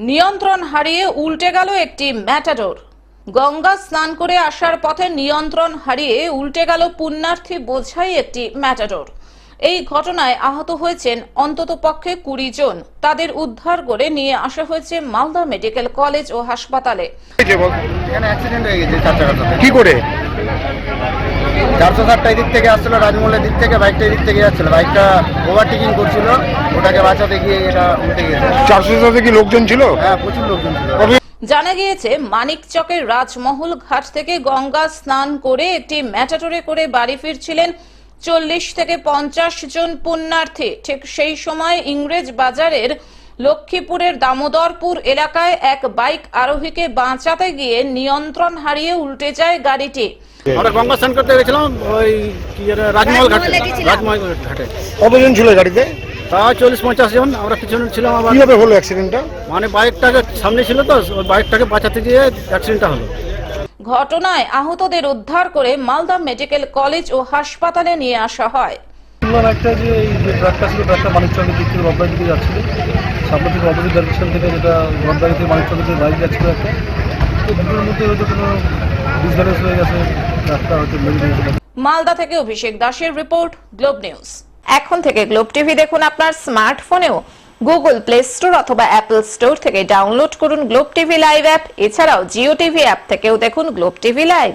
নিয়ন্ত্রণ হারিয়ে উল্টে গেল একটি ম্যাটাডোর। গঙ্গা স্নান করে আসার পথে নিয়ন্ত্রণ হারিয়ে উল্টে গেল পুণ্যার্থী বোঝাই একটি ম্যাটাডোর। এই ঘটনায় আহত হয়েছেন অন্তত পক্ষে কুড়ি জন। তাদের উদ্ধার করে নিয়ে আসা হয়েছে মালদা মেডিকেল কলেজ ও হাসপাতালে। হয়ে কি করে? চারশো ষাটটা এদিক থেকে আসছিল রাজমহলের দিক থেকে বাইকটা এদিক থেকে যাচ্ছিল। বাইকটা ওভারটেকিং করছিল ওটাকে বাঁচাতে গিয়ে এটা উল্টে গেছে চারশো সাথে কি লোকজন ছিল? হ্যাঁ প্রচুর লোকজন ছিল। জানা গিয়েছে মানিকচকের রাজমহল ঘাট থেকে গঙ্গা স্নান করে একটি ম্যাটাডোরে করে বাড়ি ফিরছিলেন চল্লিশ থেকে পঞ্চাশ জন পুণ্যার্থী। ঠিক সেই সময় ইংরেজ বাজারের লক্ষ্মীপুরের দামোদরপুর এলাকায় এক বাইক আরোহীকে বাঁচাতে গিয়ে নিয়ন্ত্রণ হারিয়ে উল্টে যায় গাড়িটি। আমরা গঙ্গা স্নান করতে গেছিলাম ওই রাজমহল ঘাটে রাজমহল ঘাটে। কতজন ছিল গাড়িতে? তা চল্লিশ পঞ্চাশ জন আমরা পিছনে ছিলাম আবার। কীভাবে হলো অ্যাক্সিডেন্টটা মানে বাইকটাকে সামনে ছিল তো ওই বাইকটাকে বাঁচাতে গিয়ে অ্যাক্সিডেন্টটা হলো। ঘটনায় আহতদের উদ্ধার করে মালদা মেডিকেল কলেজ ও হাসপাতালে নিয়ে আসা হয়। শুনলাম একটা যে এই যে ট্রাকটা ছিল ট্রাকটা মানিকচকের দিক থেকে রবদার দিকে যাচ্ছিল। সামনে থেকে থেকে যেটা থেকে দিকে বাইক যাচ্ছিল একটা। তো দুটোর মধ্যে হয়তো কোনো হয়ে গেছে হয়তো মেরে দিয়েছে। মালদা থেকে অভিষেক দাসের রিপোর্ট, গ্লোব নিউজ। এখন থেকে গ্লোব টিভি দেখুন আপনার স্মার্টফোনেও গুগল প্লে স্টোর অথবা অ্যাপল স্টোর থেকে ডাউনলোড করুন গ্লোব টিভি লাইভ অ্যাপ। এছাড়াও জিও টিভি অ্যাপ থেকেও দেখুন গ্লোব টিভি লাইভ।